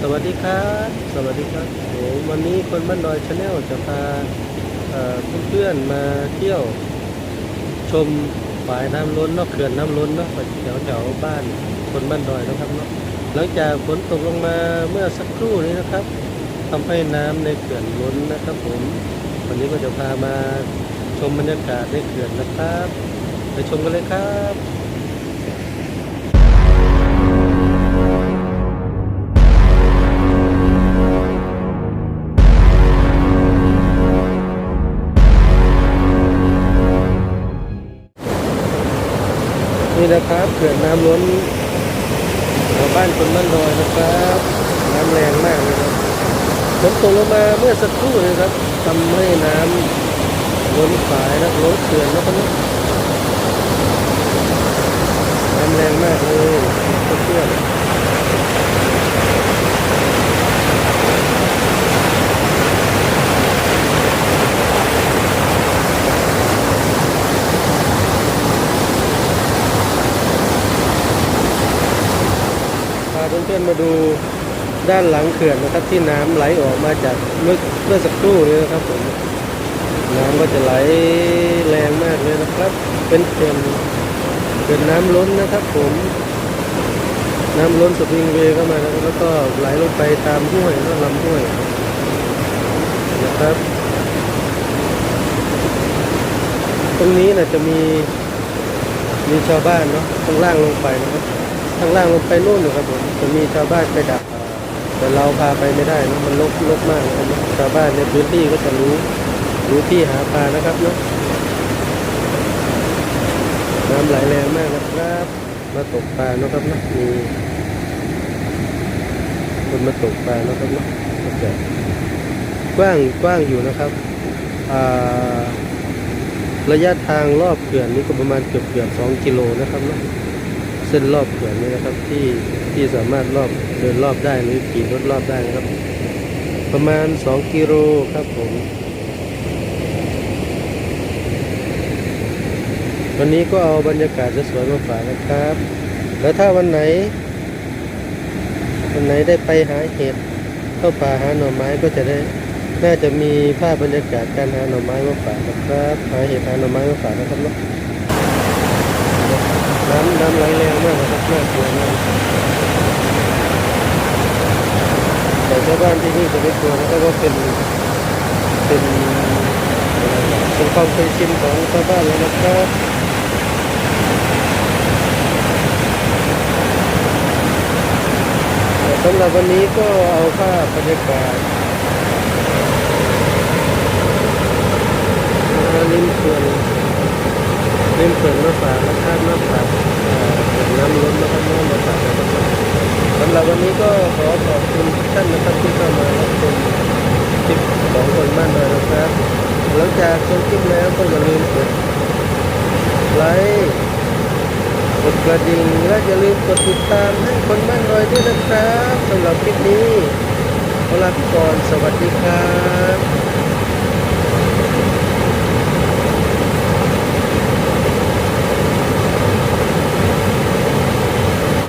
สวัสดีครับ สวัสดีครับโอ้วันนี้คนบ้านดอยชาแนลจะพาเอ่อเพื่อนๆมาเที่ยว ชมฝายน้ำล้นนอกเขื่อนน้ำล้นเนาะแถวแถวๆบ้านคนบ้านดอยนะครับเนาะหลังจากฝนตกลงมาเมื่อสักครู่นี้นะครับทำให้น้ำในเขื่อนล้นนะครับ ผมวันนี้ก็จะพามาชมบรรยากาศในเขื่อนนะครับ ไปชมกันเลยครับ นะครับเขื่อนน้ำล้นแถวบ้านคนบ้านดอยนะครับ น้ำแรงมากเลยครับฝนตกลงมาเมื่อสักครู่เลยครับทำให้น้ำล้นฝายและล้นเขื่อนแล้วก็น้ำแรงมากเลยเพื่อน พาเพื่อนมาดูด้านหลังเขื่อนนะครับที่น้ำไหลออกมาจากเมื่อเมื่อสักครู่นี้นะครับผมน้ำก็จะไหลแรงมากเลยนะครับ เป็นเขื่อนเขื่อนน้ำล้นนะครับ ผม น้ำล้นสปริงเวย์เข้ามาแล้วก็ไหลลงไปตามห้วยแล้วลำห้วยนะครับ ตรงนี้นะจะมีมีชาวบ้านเนาะข้างล่างลงไปนะครับ ข้างล่างลงไปนู่นนะครับผมจะมีชาวบ้านไปดักแต่เราพาไปไม่ได้นะมันลกลกมากนะครับชาวบ้านในพื้นที่ก็จะรู้รู้ที่หาปลานะครับเนาะน้ำไหลแรงมากนะครับ มาตกปลานะครับนะมีคนมาตกปลานะครับเนาะก็จะกว้างกว้างอยู่นะครับระยะทางรอบเขื่อนนี่ก็ประมาณเกือบเกือบสองกิโลนะครับเนาะ เส้นรอบเขื่อนนี่นะครับที่ที่สามารถรอบเดินรอบได้หรือขี่รถรอบได้นะครับ ประมาณสองกิโลครับผมวันนี้ก็เอาบรรยากาศสวยมาฝากนะครับ แล้วถ้าวันไหน วันไหนได้ไปหาเห็ดเข้าป่าหาหน่อไม้ก็จะได้ น่าจะมีภาพบรรยากาศการหาหน่อไม้มาฝากนะครับ หาเห็ดหาหน่อไม้มาฝากนะครับเน้ำไหลแรงมากครับน่ากลัวมากแต่ชาวบ้านที่นี่จะไม่กลัวนะครับว่าเป็นเป็นเป็นความเคยชินของชาวบ้านแล้วนะครับสำหรับวันนี้ก็เอาภาพบรรยากาศมาริมเขื่อนริมเขื่อนมาฝากมาคาดมาฝาก น้ำล้นนะครับน้ำมาฝากนะครับสำหรับวันนี้ก็ขอขอบคุณท่านนะครับที่เข้ามารับชมคลิปของคนบ้านเรานะครับหลังจากชมคลิปแล้วก็อย่าลืมกดไลค์กดกระดิ่งและอย่าลืมกดติดตามให้คนบ้านรอยด้วยนะครับสำหรับคลิปนี้ขอลาไปก่อนสวัสดีครับ